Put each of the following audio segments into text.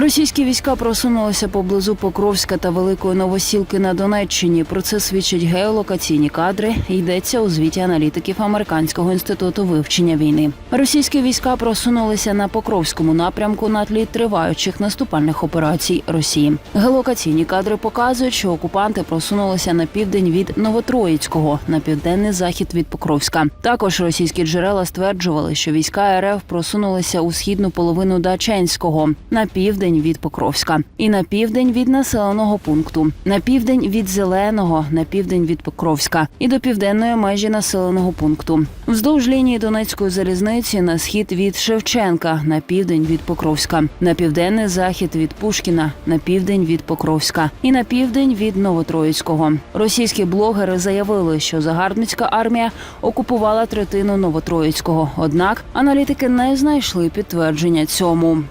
Російські війська просунулися поблизу Покровська та Великої Новосілки на Донеччині. Про це свідчать геолокаційні кадри. Йдеться у звіті аналітиків Американського інституту вивчення війни. Російські війська просунулися на Покровському напрямку на тлі триваючих наступальних операцій Росії. Геолокаційні кадри показують, що окупанти просунулися на південь від Новотроїцького, на південний захід від Покровська. Також російські джерела стверджували, що війська РФ просунулися у східну половину Даченського на південь від Покровська і на південь від населеного пункту, на південь від Зеленого, на південь від Покровська і до південної межі населеного пункту. Вздовж лінії Донецької залізниці на схід від Шевченка, на південь від Покровська, на південний захід від Пушкіна, на південь від Покровська і на південь від Новотроїцького. Російські блогери заявили, що загарбницька армія окупувала третину Новотроїцького. Однак аналітики не знайшли підтвердження цьому.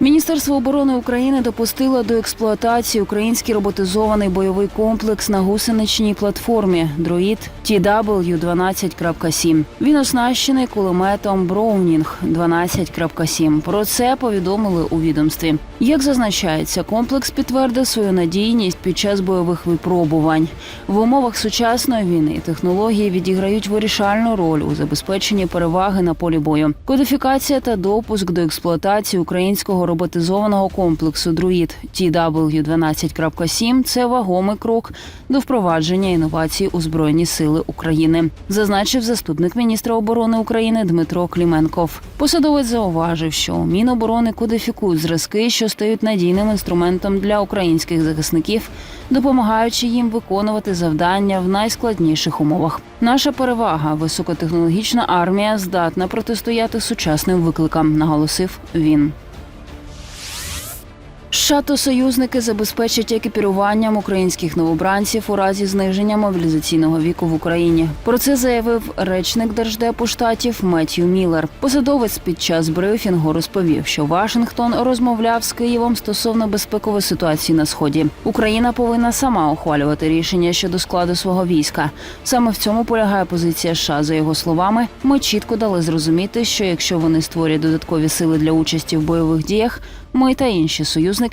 Міністерство оборони України допустило до експлуатації український роботизований бойовий комплекс на гусеничній платформі Дроїд TW-12.7. Він оснащений кулеметом Броунінг 12.7. Про це повідомили у відомстві. Як зазначається, комплекс підтвердив свою надійність під час бойових випробувань. В умовах сучасної війни технології відіграють вирішальну роль у забезпеченні переваги на полі бою. Кодифікація та допуск до експлуатації українського роботизованого комплексу Друїд TW-12.7 – це вагомий крок до впровадження інновацій у збройні сили України, зазначив заступник міністра оборони України Дмитро Кліменков. Посадовець зауважив, що Міноборони кодифікують зразки, що стають надійним інструментом для українських захисників, допомагаючи їм виконувати завдання в найскладніших умовах. Наша перевага високотехнологічна армія здатна протистояти сучасним викликам, наголосив він. США та союзники забезпечать екіпіруванням українських новобранців у разі зниження мобілізаційного віку в Україні. Про це заявив речник держдепу штатів Меттью Міллер. Посадовець під час брифінгу розповів, що Вашингтон розмовляв з Києвом стосовно безпекової ситуації на сході. Україна повинна сама ухвалювати рішення щодо складу свого війська. Саме в цьому полягає позиція США. За його словами, ми чітко дали зрозуміти, що якщо вони створять додаткові сили для участі в бойових діях, ми та інші союзники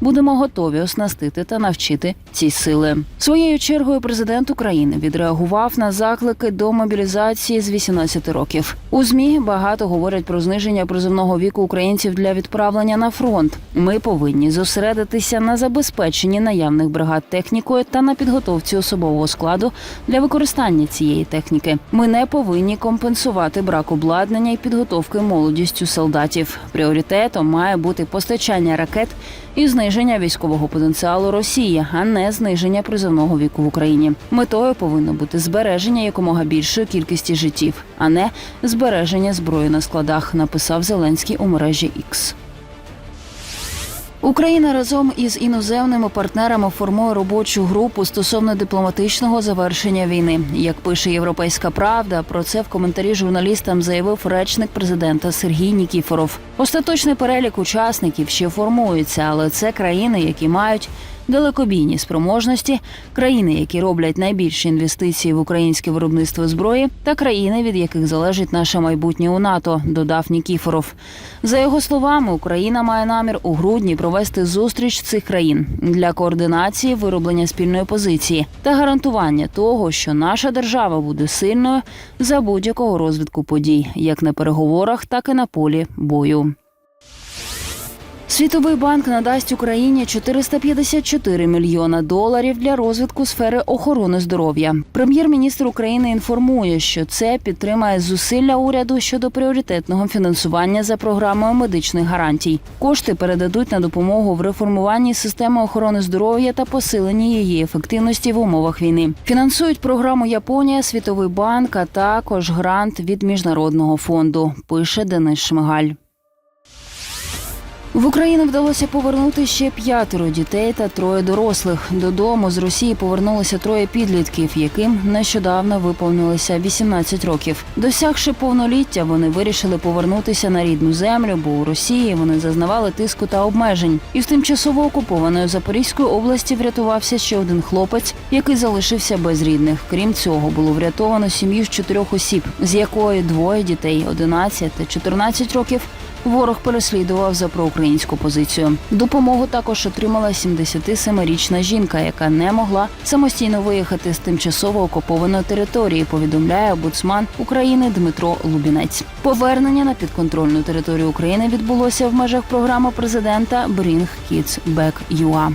будемо готові оснастити та навчити ці сили. Своєю чергою президент України відреагував на заклики до мобілізації з 18 років. У змі багато говорять про зниження призовного віку українців для відправлення на фронт. Ми повинні зосередитися на забезпеченні наявних бригад технікою та на підготовці особового складу для використання цієї техніки. Ми не повинні компенсувати брак обладнання і підготовки молодістю солдатів. Пріоритетом має бути постачання ракет і зниження військового потенціалу Росії, а не зниження призовного віку в Україні. Метою повинно бути збереження якомога більшої кількості життів, а не збереження зброї на складах. Написав Зеленський у мережі X. Україна разом із іноземними партнерами формує робочу групу стосовно дипломатичного завершення війни. Як пише Європейська Правда, про це в коментарі журналістам заявив речник президента Сергій Нікіфоров. Остаточний перелік учасників ще формується, але це країни, які мають далекобійні спроможності, країни, які роблять найбільші інвестиції в українське виробництво зброї, та країни, від яких залежить наше майбутнє у НАТО, додав Нікіфоров. За його словами, Україна має намір у грудні провести зустріч цих країн для координації вироблення спільної позиції та гарантування того, що наша держава буде сильною за будь-якого розвитку подій, як на переговорах, так і на полі бою. Світовий банк надасть Україні 454 мільйона доларів для розвитку сфери охорони здоров'я. Прем'єр-міністр України інформує, що це підтримає зусилля уряду щодо пріоритетного фінансування за програмою медичних гарантій. Кошти передадуть на допомогу в реформуванні системи охорони здоров'я та посиленні її ефективності в умовах війни. Фінансують програму Японія, Світовий банк, а також грант від міжнародного фонду. Пише Денис Шмигаль. В Україну вдалося повернути ще п'ятеро дітей та троє дорослих. Додому з Росії повернулися троє підлітків, яким нещодавно виповнилося 18 років. Досягши повноліття, вони вирішили повернутися на рідну землю, бо у Росії вони зазнавали тиску та обмежень. І з тимчасово окупованої Запорізької області врятувався ще один хлопець, який залишився без рідних. Крім цього, було врятовано сім'ю з чотирьох осіб, з якої двоє дітей 11 та 14 років. Ворог переслідував за проукраїнську позицію. Допомогу також отримала 77-річна жінка, яка не могла самостійно виїхати з тимчасово окупованої території. Повідомляє обуцман України Дмитро Лубінець. Повернення на підконтрольну територію України відбулося в межах програми президента Bring Kids Back UA.